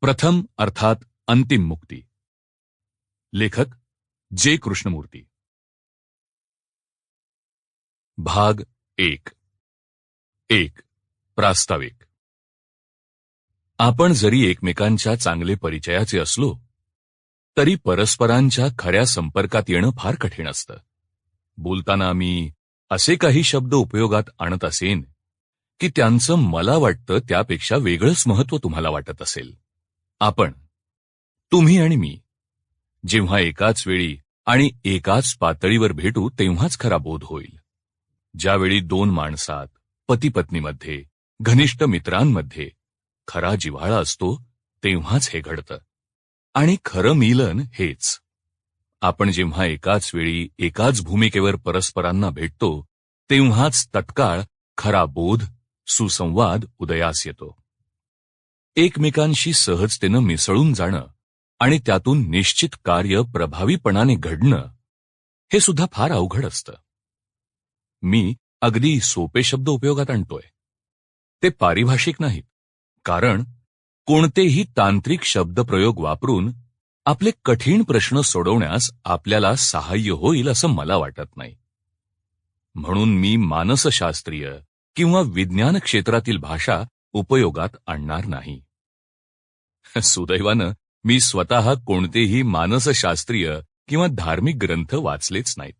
प्रथम अर्थात अंतिम मुक्ती. लेखक जे. कृष्णमूर्ती. भाग एक. एक. प्रास्ताविक. आपण जरी एकमेकांच्या चांगले परिचयाचे असलो तरी परस्परांच्या खऱ्या संपर्कात येणं फार कठीण असतं. बोलताना मी असे काही शब्द उपयोगात आणत असेन की त्यांचं मला वाटतं त्यापेक्षा वेगळंच महत्त्व तुम्हाला वाटत असेल. आपण तुम्ही आणि मी जेव्हा एकाच वेळी आणि एकाच पातळीवर भेटू तेव्हाच खरा बोध होईल. ज्यावेळी दोन माणसात पती पत्नीमध्ये घनिष्ठ मित्रांमध्ये खरा जिव्हाळा असतो तेव्हाच हे घडतं. आणि खरं मिलन हेच. आपण जेव्हा एकाच वेळी एकाच भूमिकेवर परस्परांना भेटतो तेव्हाच तत्काळ खरा बोध सुसंवाद उदयास येतो. एकमेकांशी सहजतेनं मिसळून जाणं आणि त्यातून निश्चित कार्य प्रभावीपणाने घडणं हे सुद्धा फार अवघड असतं. मी अगदी सोपे शब्द उपयोगात आणतोय. ते पारिभाषिक नाहीत कारण कोणतेही तांत्रिक शब्दप्रयोग वापरून आपले कठीण प्रश्न सोडवण्यास आपल्याला सहाय्य होईल असं मला वाटत नाही. म्हणून मी मानसशास्त्रीय किंवा विज्ञान क्षेत्रातील भाषा उपयोगात आणणार नाही. सुदैवानं मी स्वतः कोणतेही मानसशास्त्रीय किंवा धार्मिक ग्रंथ वाचलेच नाहीत.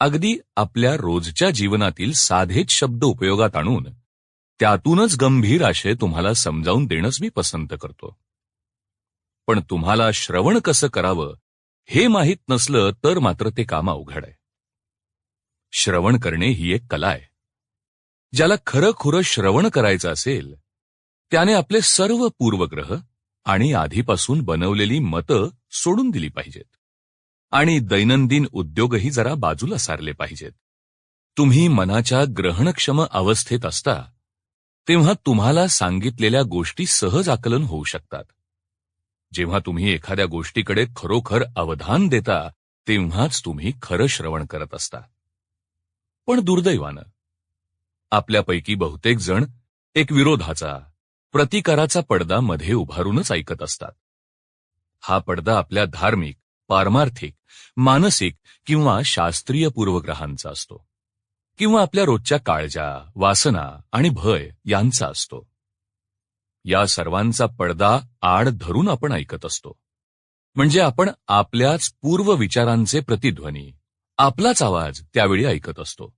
अगदी आपल्या रोजच्या जीवनातील साधेच शब्द उपयोगात आणून त्यातूनच गंभीर आशय तुम्हाला समजावून देणंच मी पसंत करतो. पण तुम्हाला श्रवण कसं करावं हे माहीत नसलं तर मात्र ते काम अवघड आहे. श्रवण करणे ही एक कला आहे. ज्याला खरं खुरं श्रवण करायचं असेल त्याने आपले सर्व पूर्वग्रह आणि आधीपासून बनवलेली मतं सोडून दिली पाहिजेत. आणि दैनंदिन उद्योगही जरा बाजूला सारले पाहिजेत. तुम्ही मनाच्या ग्रहणक्षम अवस्थेत असता तेव्हा तुम्हाला सांगितलेल्या गोष्टी सहज आकलन होऊ शकतात. जेव्हा तुम्ही एखाद्या गोष्टीकडे खरोखर अवधान देता तेव्हाच तुम्ही खरं श्रवण करत असता. पण दुर्दैवानं आपल्यापैकी बहुतेक जण एक विरोधाचा प्रतिकाराचा पडदा मध्ये उभारूनच ऐकत असतात. हा पडदा आपल्या धार्मिक पारमार्थिक मानसिक किंवा शास्त्रीय पूर्वग्रहांचा असतो. किंवा आपल्या रोजच्या काळजा वासना आणि भय यांचा असतो. या सर्वांचा पडदा आड धरून आपण ऐकत असतो. म्हणजे आपण आपल्याच पूर्व विचारांचे प्रतिध्वनी आपलाच आवाज त्यावेळी ऐकत असतो.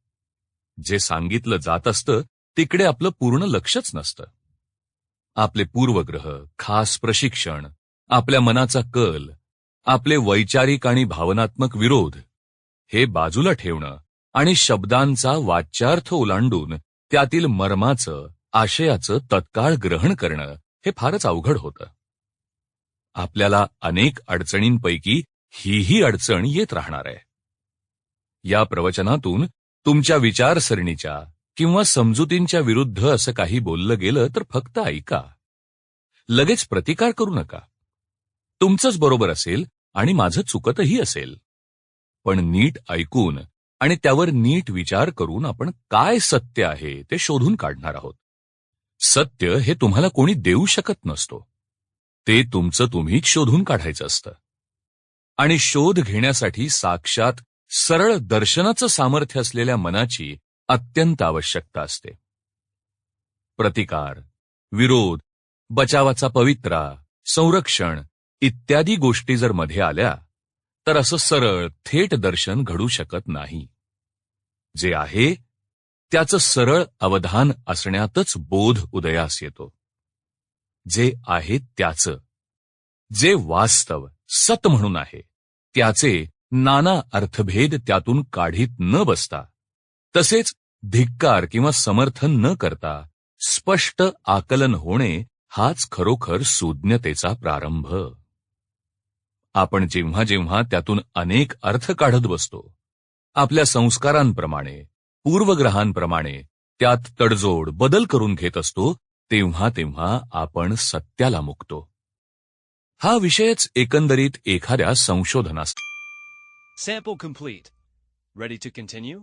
जे सांगितलं जात असतं तिकडे आपलं पूर्ण लक्षच नसतं. आपले पूर्वग्रह खास प्रशिक्षण आपल्या मनाचा कल आपले वैचारिक आणि भावनात्मक विरोध हे बाजूला ठेवणं आणि शब्दांचा वाच्यार्थ ओलांडून त्यातील मर्माचं आशयाचं तत्काळ ग्रहण करणं हे फारच अवघड होतं. आपल्याला अनेक अडचणींपैकी हीही अडचण येत राहणार आहे. या प्रवचनातून तुमच्या विचारसरणीच्या किंवा समजुतींच्या विरुद्ध असं काही बोललं गेलं तर फक्त ऐका. लगेच प्रतिकार करू नका. तुमचंच बरोबर असेल आणि माझं चुकतही असेल. पण नीट ऐकून आणि त्यावर नीट विचार करून आपण काय सत्य आहे ते शोधून काढणार आहोत. सत्य हे तुम्हाला कोणी देऊ शकत नसतो. ते तुमचं तुम्हीच शोधून काढायचं असतं. आणि शोध घेण्यासाठी साक्षात सरळ दर्शनाचं सामर्थ्य असलेल्या मनाची अत्यंत आवश्यकता असते. प्रतिकार विरोध बचावाचा पवित्रा संरक्षण इत्यादी गोष्टी जर मध्ये आल्या तर असं सरळ थेट दर्शन घडू शकत नाही. जे आहे त्याचं सरळ अवधान असण्यातच बोध उदयास येतो. जे आहे त्याचं. जे वास्तव सत म्हणून आहे त्याचे नाना अर्थभेद त्यातून काढीत न बसता तसेच धिक्कार किंवा समर्थन न करता स्पष्ट आकलन होणे हाच खरोखर सुज्ञतेचा प्रारंभ आपण जेव्हा जेव्हा त्यातून अनेक अर्थ काढत बसतो आपल्या संस्कारांप्रमाणे पूर्वग्रहांप्रमाणे त्यात तडजोड बदल करून घेत असतो तेव्हा तेव्हा आपण सत्याला मुकतो हा विषयच एकंदरीत एखाद्या संशोधनास Sample complete. Ready to continue?